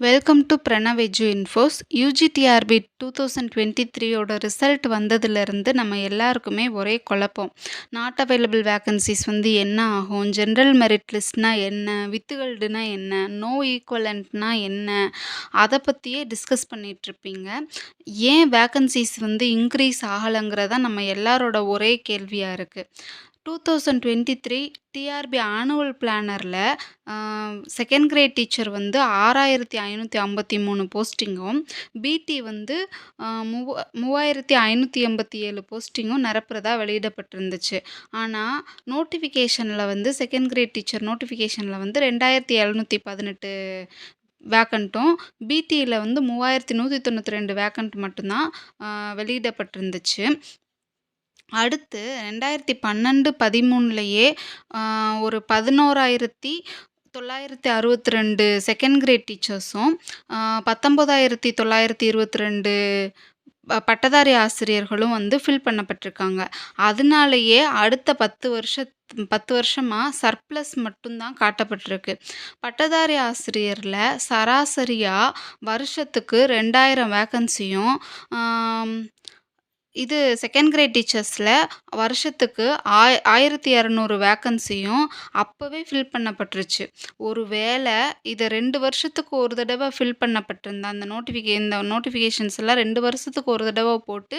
Welcome to Pranav edu infos UGTRB two thousand twenty த்ரீயோட result வந்ததுலேருந்து நம்ம எல்லாருக்குமே ஒரே குழப்பம். நாட் அவைலபிள் வேக்கன்சிஸ் வந்து என்ன ஆகும்? ஜென்ரல் மெரிட் லிஸ்ட்னா என்ன? வித்துகல்டுனா என்ன? நோ ஈக்குவலண்ட்னா என்ன? அதை பற்றியே டிஸ்கஸ் பண்ணிகிட்ருப்பீங்க ஏன் வேக்கன்சிஸ் வந்து இன்க்ரீஸ் ஆகலைங்கிறதா நம்ம எல்லாரோட ஒரே கேள்வியாக இருக்குது two thousand twenty three TRB annual பிளானரில் second grade teacher வந்து ஆறாயிரத்தி ஐநூற்றி ஐம்பத்தி மூணு போஸ்டிங்கும் பிடி வந்து மூவ மூவாயிரத்தி ஐநூற்றி எண்பத்தி ஏழு போஸ்டிங்கும் நிரப்புறதா வெளியிடப்பட்டிருந்துச்சு. ஆனால் நோட்டிஃபிகேஷனில் வந்து செகண்ட் கிரேட் டீச்சர் நோட்டிஃபிகேஷனில் வந்து ரெண்டாயிரத்தி எழுநூற்றி பதினெட்டு வேக்கண்ட்டும் பிடியில் வந்து மூவாயிரத்தி நூற்றி தொண்ணூற்றி ரெண்டு வேக்கண்ட் மட்டும்தான் வெளியிடப்பட்டிருந்துச்சு. அடுத்து ரெண்டாயிரத்தி பன்னெண்டு பதிமூணுலேயே ஒரு பதினோராயிரத்தி தொள்ளாயிரத்தி அறுபத்தி ரெண்டு செகண்ட் கிரேட் டீச்சர்ஸும் பத்தொம்போதாயிரத்தி தொள்ளாயிரத்தி இருபத்தி ரெண்டு பட்டதாரி ஆசிரியர்களும் வந்து ஃபில் பண்ணப்பட்டிருக்காங்க. அதனாலேயே அடுத்த பத்து வருஷ பத்து வருஷமாக சர்ப்ளஸ் மட்டும்தான் காட்டப்பட்டிருக்கு. பட்டதாரி ஆசிரியரில் சராசரியாக வருஷத்துக்கு ரெண்டாயிரம் வேக்கன்சியும் இது செகண்ட் கிரேட் டீச்சர்ஸில் வருஷத்துக்கு ஆய் ஆயிரத்தி இரநூறு வேக்கன்சியும் அப்போவே ஃபில் பண்ணப்பட்டுருச்சு. ஒரு வேளை இதை ரெண்டு வருஷத்துக்கு ஒரு தடவை ஃபில் பண்ணப்பட்டிருந்தா அந்த நோட்டிஃபிகே இந்த நோட்டிஃபிகேஷன்ஸ் எல்லாம் ரெண்டு வருஷத்துக்கு ஒரு தடவை போட்டு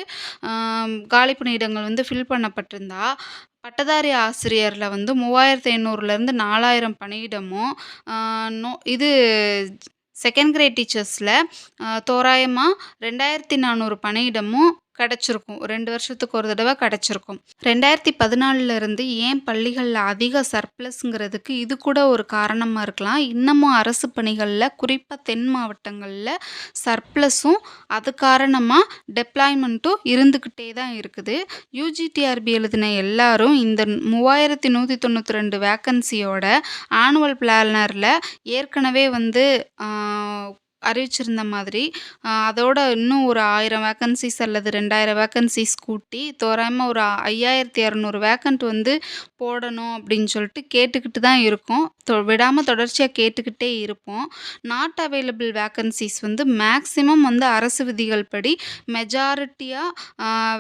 காலி பணியிடங்கள் வந்து ஃபில் பண்ணப்பட்டிருந்தா பட்டதாரி ஆசிரியரில் வந்து மூவாயிரத்து ஐநூறுலேருந்து நாலாயிரம் பணியிடமும் நோ இது செகண்ட் கிரேட் டீச்சர்ஸில் தோராயமாக ரெண்டாயிரத்தி நானூறு பணியிடமும் கிடச்சிருக்கும். ரெண்டு வருஷத்துக்கு ஒரு தடவை கிடச்சிருக்கும். ரெண்டாயிரத்தி பதினாலிருந்து ஏன் பள்ளிகளில் அதிக சர்ப்ளஸ்ங்கிறதுக்கு இது கூட ஒரு காரணமாக இருக்கலாம். இன்னமும் அரசு பணிகளில் குறிப்பாக தென் மாவட்டங்களில் சர்ப்ளஸும் அது காரணமாக டெப்ளாய்மெண்ட்டும் இருந்துக்கிட்டே தான் இருக்குது. யூஜிடிஆர்பி எழுதின எல்லாரும் இந்த மூவாயிரத்தி நூற்றி தொண்ணூற்றி ரெண்டு வேக்கன்சியோட ஆனுவல் பிளானரில் ஏற்கனவே வந்து அறிவிச்சிருந்த மாதிரி அதோட இன்னும் ஒரு ஆயிரம் வேக்கன்சிஸ் அல்லது ரெண்டாயிரம் வேக்கன்சிஸ் கூட்டி தோராயமாக ஒரு ஐயாயிரத்தி இரநூறு வேக்கண்ட் வந்து போடணும் அப்படின்னு சொல்லிட்டு கேட்டுக்கிட்டு தான் இருக்கோம். தொ விடாமல் தொடர்ச்சியாக கேட்டுக்கிட்டே இருப்போம். நாட் அவைலபிள் வேக்கன்சிஸ் வந்து மேக்ஸிமம் வந்து அரசு விதிகள் படி மெஜாரிட்டியாக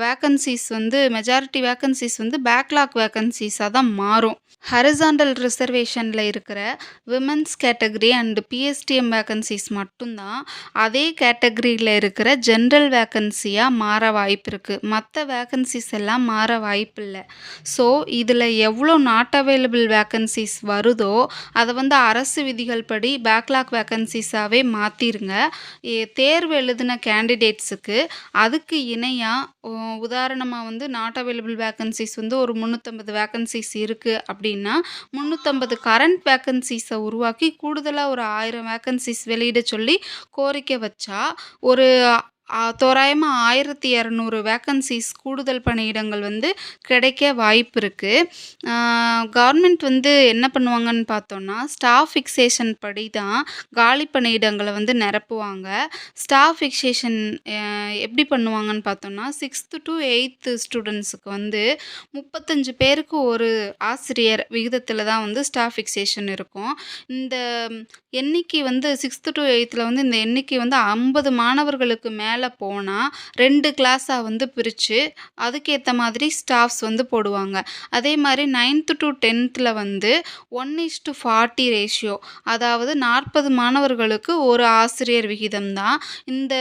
வேக்கன்சிஸ் வந்து மெஜாரிட்டி வேக்கன்சிஸ் வந்து பேக்லாக் வேக்கன்சிஸாக தான் மாறும். ஹரிசாண்டல் ரிசர்வேஷனில் இருக்கிற women's category and PSTM vacancies மட்டும்தான். அதே கேட்டகரியில் இருக்கிற ஜென்ரல் வேக்கன்சியாக மாற வாய்ப்பு இருக்குது மற்ற வேக்கன்சிஸ் எல்லாம் மாற வாய்ப்பு இல்லை. ஸோ இதில் எவ்வளோ நாட் அவைலபிள் வேக்கன்சிஸ் வருதோ அதை வந்து அரசு விதிகள் படி பேக்லாக் வேக்கன்சிஸாகவே மாற்றிருங்க தேர்வு எழுதின கேண்டிடேட்ஸுக்கு அதுக்கு இணையாக உதாரணமாக வந்து நாட் அவைலபிள் வேக்கன்சிஸ் வந்து ஒரு முந்நூற்றம்பது வேக்கன்சிஸ் இருக்குது அப்படி அப்படின்னா முந்நூற்றம்பது கரண்ட் வேக்கன்சிஸை உருவாக்கி கூடுதலாக ஒரு ஆயிரம் வேக்கன்சிஸ் வெளியிட சொல்லி கோரிக்கை வச்சா ஒரு தோராயமாக ஆயிரத்தி இரநூறு வேக்கன்சிஸ் கூடுதல் பணியிடங்கள் வந்து கிடைக்க வாய்ப்பு இருக்குது கவர்மெண்ட் வந்து என்ன பண்ணுவாங்கன்னு பார்த்தோன்னா ஸ்டாஃப் ஃபிக்சேஷன் படி தான் காலி பணியிடங்களை வந்து நிரப்புவாங்க. ஸ்டாஃப் ஃபிக்சேஷன் எப்படி பண்ணுவாங்கன்னு பார்த்தோன்னா சிக்ஸ்த்து டு எயித்து ஸ்டூடெண்ட்ஸுக்கு வந்து முப்பத்தஞ்சு பேருக்கு ஒரு ஆசிரியர் விகிதத்தில் தான் வந்து ஸ்டாஃப் ஃபிக்சேஷன் இருக்கும். இந்த எண்ணிக்கை வந்து சிக்ஸ்த்து டு எயித்தில் வந்து இந்த எண்ணிக்கை வந்து ஐம்பது மாணவர்களுக்கு மேலே மேலே போனால் ரெண்டு கிளாஸாக வந்து பிரித்து அதுக்கேற்ற மாதிரி ஸ்டாஃப்ஸ் வந்து போடுவாங்க. அதே மாதிரி நைன்த்து டு டென்த்தில் வந்து one is to forty ratio அதாவது நாற்பது மாணவர்களுக்கு ஒரு ஆசிரியர் விகிதம் தான். இந்த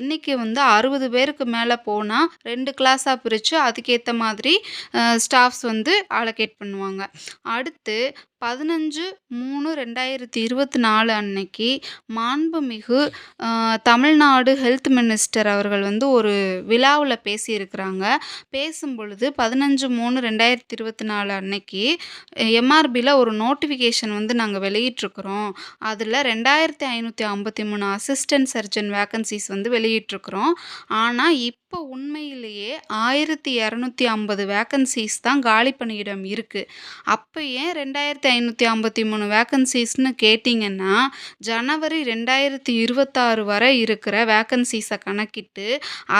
எண்ணிக்கை வந்து அறுபது பேருக்கு மேலே போனால் ரெண்டு கிளாஸாக பிரித்து அதுக்கேற்ற மாதிரி ஸ்டாஃப்ஸ் வந்து அலோகேட் பண்ணுவாங்க. அடுத்து பதினஞ்சு மூணு ரெண்டாயிரத்தி இருபத்தி நாலு அன்னைக்கு மாண்புமிகு தமிழ்நாடு ஹெல்த் மினிஸ்டர் அவர்கள் வந்து ஒரு விழாவில் பேசியிருக்கிறாங்க. பேசும் பொழுது பதினஞ்சு மூணு ரெண்டாயிரத்தி இருபத்தி நாலு அன்னைக்கு எம்ஆர்பியில் ஒரு நோட்டிஃபிகேஷன் வந்து நாங்கள் வெளியிட்ருக்குறோம் அதில் ரெண்டாயிரத்தி ஐநூற்றி ஐம்பத்தி மூணு அசிஸ்டன்ட் சர்ஜன் வேக்கன்சிஸ் வந்து வெளியிட்ருக்குறோம் ஆனால் இப்போ உண்மையிலேயே ஆயிரத்தி இரநூத்தி ஐம்பது வேக்கன்சிஸ் தான் காலி பணியிடம் இருக்குது அப்போ ஏன் ரெண்டாயிரத்தி ஐநூற்றி ஐம்பத்தி மூணு வேக்கன்சிஸ்னு கேட்டிங்கன்னா ஜனவரி ரெண்டாயிரத்தி இருபத்தாறு வரை இருக்கிற வேக்கன்சிஸை கணக்கிட்டு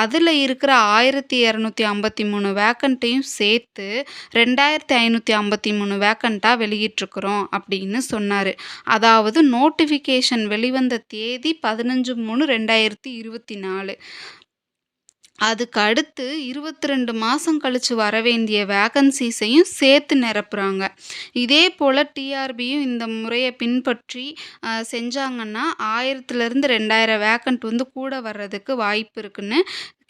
அதில் இருக்கிற ஆயிரத்தி இரநூத்தி ஐம்பத்தி மூணு வேக்கண்ட்டையும் சேர்த்து ரெண்டாயிரத்தி ஐநூற்றி ஐம்பத்தி மூணு வேக்கண்ட்டாக வெளியிட்டிருக்கிறோம் அப்படின்னு சொன்னார். அதாவது நோட்டிஃபிகேஷன் வெளிவந்த தேதி பதினஞ்சு மூணு ரெண்டாயிரத்தி இருபத்தி நாலு. அதுக்கு அடுத்து இருபத்ரெண்டு மாதம் கழித்து வர வேண்டிய வேக்கன்சீஸையும் சேர்த்து நிரப்புகிறாங்க இதே போல் டிஆர்பியும் இந்த முறையை பின்பற்றி செஞ்சாங்கன்னா, 1000லிருந்து 2000 வேக்கன்ட் வந்து கூட வர்றதுக்கு வாய்ப்பு இருக்குதுன்னு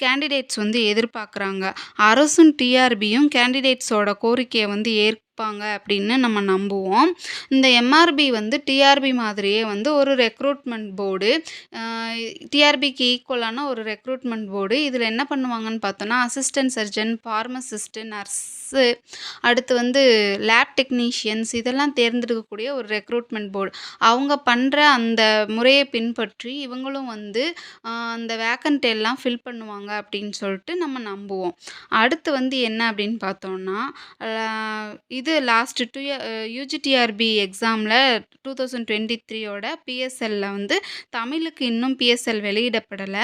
கேண்டிடேட்ஸ் வந்து எதிர்பார்க்குறாங்க. அரசும் டிஆர்பியும் கேண்டிடேட்ஸோட கோரிக்கையை வந்து ஏற்பாங்க அப்படின்னு நம்ம நம்புவோம். இந்த எம்ஆர்பி வந்து டிஆர்பி மாதிரியே வந்து ஒரு ரெக்ரூட்மெண்ட் போர்டு. டிஆர்பிக்கு ஈக்குவலான ஒரு ரெக்ரூட்மெண்ட் போர்டு. இதில் என்ன பண்ணுவாங்கன்னு பார்த்தோன்னா அசிஸ்டன்ட் சர்ஜன், ஃபார்மசிஸ்ட்டு நர்ஸு, அடுத்து வந்து லேப் டெக்னீஷியன்ஸ் இதெல்லாம் தேர்ந்தெடுக்கக்கூடிய ஒரு ரெக்ரூட்மெண்ட் போர்டு. அவங்க பண்ணுற அந்த முறையை பின்பற்றி இவங்களும் வந்து அந்த வேக்கன்ட் எல்லாம் ஃபில் பண்ணுவாங்க அப்படின்னு சொல்லிட்டு நம்ம நம்புவோம். அடுத்து வந்து என்ன அப்படின்னு பார்த்தோம்னா, இது லாஸ்ட் டூ யூஜிடிஆர்பி எக்ஸாமில் டூ தௌசண்ட் டுவெண்ட்டி த்ரீயோட பிஎஸ்எல்ல வந்து தமிழுக்கு இன்னும் பிஎஸ்எல் வெளியிடப்படல.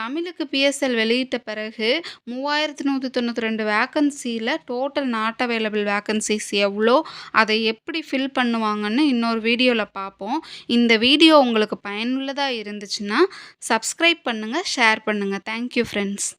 தமிழுக்கு பிஎஸ்எல் வெளியிட்ட பிறகு மூவாயிரத்து நூற்றி தொண்ணூற்றி ரெண்டு வேக்கன்சியில் டோட்டல் நாட் அவைலபிள் வேக்கன்சிஸ் எவ்வளோ அதை எப்படி ஃபில் பண்ணுவாங்கன்னு இன்னொரு வீடியோவில் பார்ப்போம். இந்த வீடியோ உங்களுக்கு பயனுள்ளதாக இருந்துச்சுன்னா, சப்ஸ்கிரைப் பண்ணுங்கள் ஷேர் பண்ணுங்கள் தேங்க் யூ friends.